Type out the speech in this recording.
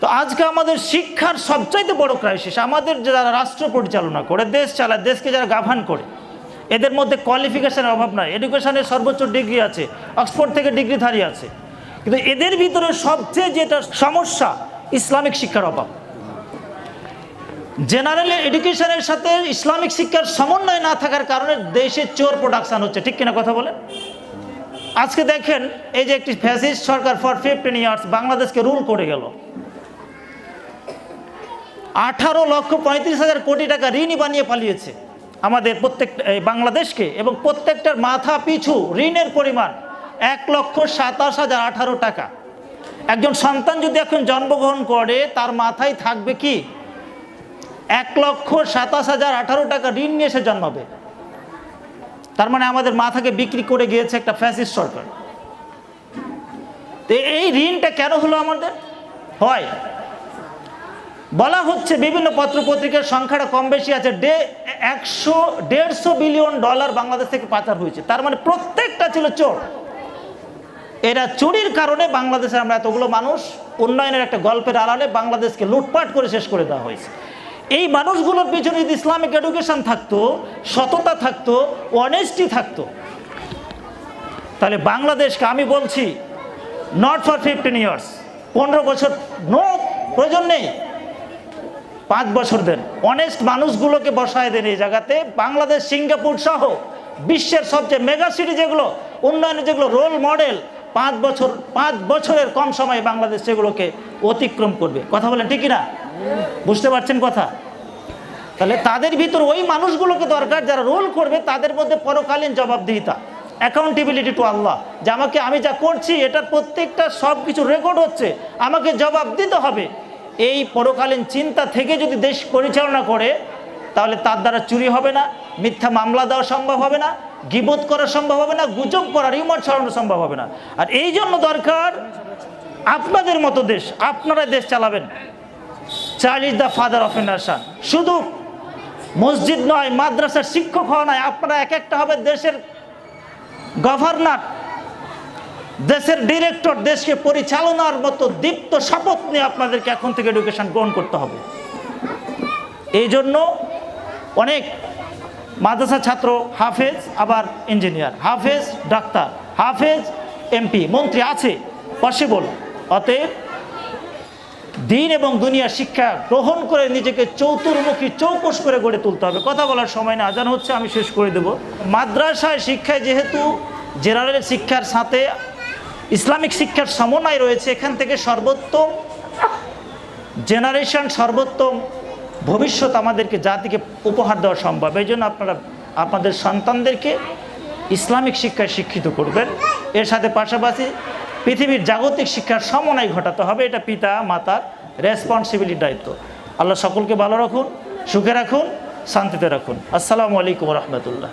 তো আজকে আমাদের শিক্ষার সবচাইতে বড় ক্রাইসিস আমাদের যারা রাষ্ট্র পরিচালনা করে, দেশ চালায়, দেশকে যারা গাভান করে, এদের মধ্যে কোয়ালিফিকেশনের অভাব নাই। এডুকেশনের সর্বোচ্চ ডিগ্রি আছে অক্সফোর্ড থেকে ডিগ্রিধারী আছে। কিন্তু এদের ভিতরে সবচেয়ে যেটা সমস্যা, ইসলামিক শিক্ষার অভাব। জেনারেল এডুকেশনের সাথে ইসলামিক শিক্ষার সমন্বয় না থাকার কারণে দেশে চোর প্রোডাকশান হচ্ছে। ঠিক কিনা কথা বলেন? আজকে দেখেন, এই যে একটি ফ্যাসিস্ট সরকার ফর ফিফটিন ইয়ার্স বাংলাদেশকে রুল করে গেল। আঠারো লক্ষ পঁয়ত্রিশ হাজার কোটি টাকা ঋণই বানিয়ে পালিয়েছে আমাদের প্রত্যেক, এই বাংলাদেশকে এবং প্রত্যেকটার মাথা পিছু ঋণের পরিমাণ এক লক্ষ সাতাশ হাজার আঠারো টাকা। একজন সন্তান যদি এখন জন্মগ্রহণ করে, তার মাথায় থাকবে কি? এক লক্ষ সাতাশ হাজার আঠারো টাকা ঋণ নিয়ে সে জন্মাবে। তার মানে আমাদের মাথাকে বিক্রি করে গিয়েছে একটা ফ্যাসিস্ট সরকার। তো এই ঋণটা কেন হলো আমাদের? হয়। বলা হচ্ছে বিভিন্ন পত্রপত্রিকার সংখ্যাটা কম বেশি আছে। ডে একশো, দেড়শো বিলিয়ন ডলার বাংলাদেশ থেকে পাচার হয়েছে। তার মানে প্রত্যেকটা ছিল চোর। এরা চুরির কারণে বাংলাদেশে আমরা এতগুলো মানুষ, উন্নয়নের একটা গল্পের আড়ালে বাংলাদেশকে লুটপাট করে শেষ করে দেওয়া হয়েছে। এই মানুষগুলোর পিছনে যদি ইসলামিক এডুকেশন থাকতো, সততা থাকতো অনেস্টি থাকতো, তাহলে বাংলাদেশকে আমি বলছি নট ফর ফিফটিন ইয়ার্স পনেরো বছর নো প্রয়োজন নেই। পাঁচ বছর দেন। অনেস্ট মানুষগুলোকে বসায় দেন এই জায়গাতে। বাংলাদেশ, সিঙ্গাপুর সহ বিশ্বের সবচেয়ে মেগা সিটি যেগুলো, উন্নয়নের যেগুলো রোল মডেল পাঁচ বছর, পাঁচ বছরের কম সময়ে বাংলাদেশ সেগুলোকে অতিক্রম করবে। কথা বলেন ঠিকই না বুঝতে পারছেন কথা? তাহলে তাদের ভিতর ওই মানুষগুলোকে দরকার যারা রোল করবে, তাদের মধ্যে পরকালীন জবাবদিহিতা অ্যাকাউন্টেবিলিটি টু আল্লাহ যে আমাকে আমি যা করছি, এটার প্রত্যেকটা সব কিছু রেকর্ড হচ্ছে, আমাকে জবাব দিতে হবে। এই পরকালীন চিন্তা থেকে যদি দেশ পরিচালনা করে, তাহলে তার দ্বারা চুরি হবে না, মিথ্যা মামলা দেওয়া সম্ভব হবে না গিবোধ করা সম্ভব হবে না, গুজব করা, রিমোট ছড়ানো সম্ভব হবে না। আর এই জন্য দরকার আপনাদের মতো দেশ, আপনারা দেশ চালাবেন। Child is the father of nation. শুধু মসজিদ নয়, মাদ্রাসার শিক্ষক হওয়া নয়, আপনারা এক একটা হবে দেশের গভর্নর। দেশের ডিরেক্টর দেশকে পরিচালনার মতো দীপ্ত শপথ নিয়ে আপনাদেরকে এখন থেকে এডুকেশন গ্রহণ করতে হবে। এই জন্য অনেক মাদ্রাসা ছাত্র, হাফেজ, আবার ইঞ্জিনিয়ার হাফেজ, ডাক্তার, হাফেজ এমপি মন্ত্রী আছে পসিবল অতএব দিন এবং দুনিয়া শিক্ষা গ্রহণ করে নিজেকে চৌতুর্মুখী চৌকস করে গড়ে তুলতে হবে। কথা বলার সময় না, আজান হচ্ছে, আমি শেষ করে দেব। মাদ্রাসায় শিক্ষায় যেহেতু জেনারেল শিক্ষার সাথে ইসলামিক শিক্ষার সমন্বয় রয়েছে এখান থেকে সর্বোত্তম জেনারেশন সর্বোত্তম ভবিষ্যৎ আমাদেরকে জাতিকে উপহার দেওয়া সম্ভব। এই জন্য আপনারা, আপনাদের সন্তানদেরকে ইসলামিক শিক্ষায় শিক্ষিত করবেন। এর সাথে পাশাপাশি পৃথিবীর জাগতিক শিক্ষার সমন্বয় ঘটাতে হবে। এটা পিতা মাতার রেসপন্সিবিলিটি দায়িত্ব। আল্লাহ সকলকে ভালো রাখুন, সুখে রাখুন, শান্তিতে রাখুন। আসসালামু আলাইকুম রহমতুল্লাহ।